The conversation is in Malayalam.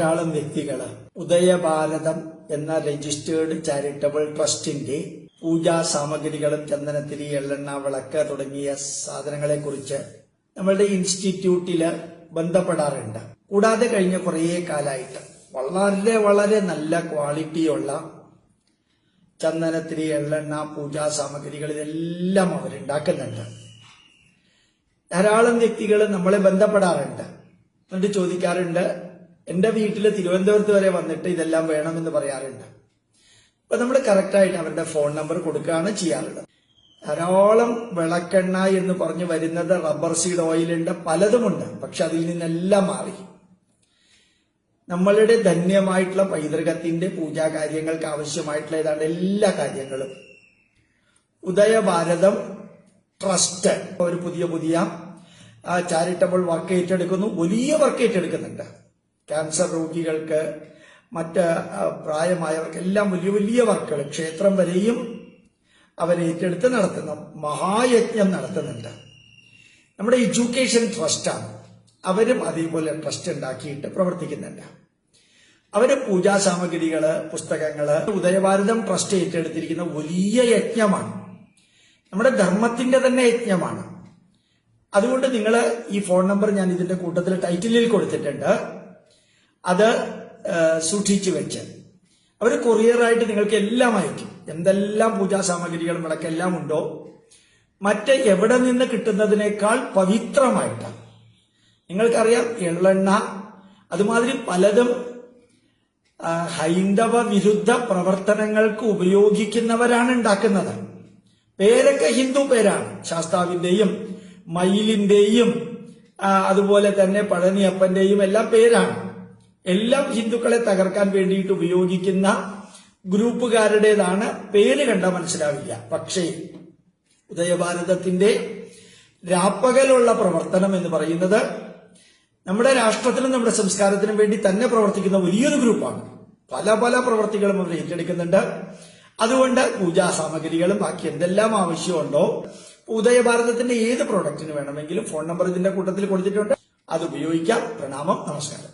ധാരാളം വ്യക്തികൾ ഉദയഭാരതം എന്ന രജിസ്റ്റേർഡ് ചാരിറ്റബിൾ ട്രസ്റ്റിന്റെ പൂജാ സാമഗ്രികളും ചന്ദനത്തിരി എള്ളെണ്ണ വിളക്ക് തുടങ്ങിയ സാധനങ്ങളെ കുറിച്ച് നമ്മളുടെ ഇൻസ്റ്റിറ്റ്യൂട്ടിൽ ബന്ധപ്പെടാറുണ്ട്. കൂടാതെ കഴിഞ്ഞ കുറേ കാലമായിട്ട് വളരെ വളരെ നല്ല ക്വാളിറ്റിയുള്ള ചന്ദനത്തിരി എള്ളെണ്ണ പൂജാ സാമഗ്രികൾ ഇതെല്ലാം അവരുണ്ടാക്കുന്നുണ്ട്. ധാരാളം വ്യക്തികൾ നമ്മളെ ബന്ധപ്പെടാറുണ്ട്. എന്നിട്ട് ചോദിക്കാറുണ്ട് എന്റെ വീട്ടിൽ തിരുവനന്തപുരത്ത് വരെ വന്നിട്ട് ഇതെല്ലാം വേണമെന്ന് പറയാറുണ്ട്. അപ്പൊ നമ്മൾ കറക്റ്റായിട്ട് അവരുടെ ഫോൺ നമ്പർ കൊടുക്കുകയാണ് ചെയ്യാറുള്ളത്. ധാരാളം വിളക്കെണ്ണ എന്ന് പറഞ്ഞു വരുന്നത് റബ്ബർ സീഡ് ഓയിലുണ്ട് പലതുമുണ്ട് പക്ഷെ അതിൽ നിന്നെല്ലാം മാറി. നമ്മളുടെ ധന്യമായിട്ടുള്ള പൈതൃകത്തിന്റെ പൂജാ കാര്യങ്ങൾക്ക് ആവശ്യമായിട്ടുള്ള ഏതാണ്ട് എല്ലാ കാര്യങ്ങളും. ഉദയഭാരതം ട്രസ്റ്റ് ഒരു പുതിയ പുതിയ ചാരിറ്റബിൾ വർക്ക് ഏറ്റെടുക്കുന്നു. വലിയ വർക്ക് ഏറ്റെടുക്കുന്നുണ്ട്. ക്യാൻസർ രോഗികൾക്ക് മറ്റ് പ്രായമായവർക്ക് പ്രായമായവർക്കെല്ലാം വലിയ വലിയ വർക്കുകൾ ക്ഷേത്രം വരെയും അവർ ഏറ്റെടുത്ത് നടത്തുന്നു മഹായജ്ഞം നടത്തുന്നുണ്ട്. നമ്മുടെ എഡ്യൂക്കേഷൻ ട്രസ്റ്റാണ് അവരും അതേപോലെ ട്രസ്റ്റ് ഉണ്ടാക്കിയിട്ട് പ്രവർത്തിക്കുന്നുണ്ട്. അവർ പൂജാ സാമഗ്രികൾ പുസ്തകങ്ങൾ ഉദയഭാരതം ട്രസ്റ്റ് ഏറ്റെടുത്തിരിക്കുന്ന വലിയ യജ്ഞമാണ്. നമ്മുടെ ധർമ്മത്തിന്റെ തന്നെ യജ്ഞമാണ്. അതുകൊണ്ട് നിങ്ങൾ ഈ ഫോൺ നമ്പർ ഞാൻ ഇതിന്റെ കൂട്ടത്തിൽ ടൈറ്റിലിൽ കൊടുത്തിട്ടുണ്ട്. അത് സൂക്ഷിച്ചു വെച്ച്. അവർ കൊറിയറായിട്ട് നിങ്ങൾക്ക് എല്ലാം അയക്കും. എന്തെല്ലാം പൂജാ സാമഗ്രികളും വിളക്കെല്ലാം ഉണ്ടോ? മറ്റ് എവിടെ നിന്ന് കിട്ടുന്നതിനേക്കാൾ പവിത്രമായിട്ടാണ്. നിങ്ങൾക്കറിയാം എള്ളെണ്ണ അതുമാതിരി പലതും ഹൈന്ദവ വിരുദ്ധ പ്രവർത്തനങ്ങൾക്ക് ഉപയോഗിക്കുന്നവരാണ് ഉണ്ടാക്കുന്നത്. പേരൊക്കെ ഹിന്ദു പേരാണ്. ശാസ്താവിന്റെയും മയിലിന്റെയും അതുപോലെ തന്നെ പഴനിയപ്പന്റെയും എല്ലാം പേരാണ്. എല്ലാം ഹിന്ദുക്കളെ തകർക്കാൻ വേണ്ടിയിട്ട് ഉപയോഗിക്കുന്ന ഗ്രൂപ്പുകാരുടേതാണ്. പേര് കണ്ട മനസ്സിലാവില്ല. പക്ഷേ ഉദയഭാരതത്തിന്റെ രാപ്പകലുള്ള പ്രവർത്തനം എന്ന് പറയുന്നത് നമ്മുടെ രാഷ്ട്രത്തിനും നമ്മുടെ സംസ്കാരത്തിനും വേണ്ടി തന്നെ പ്രവർത്തിക്കുന്ന വലിയൊരു ഗ്രൂപ്പാണ്. പല പല പ്രവർത്തികളും അവർ ഏറ്റെടുക്കുന്നുണ്ട്. അതുകൊണ്ട് പൂജാ സാമഗ്രികളും ബാക്കി എന്തെല്ലാം ആവശ്യമുണ്ടോ ഉദയഭാരതത്തിന്റെ ഏത് പ്രോഡക്റ്റിന് വേണമെങ്കിലും ഫോൺ നമ്പർ ഇതിന്റെ കൂട്ടത്തിൽ കൊടുത്തിട്ടുണ്ട്. അത് ഉപയോഗിക്കാം. പ്രണാമം. നമസ്കാരം.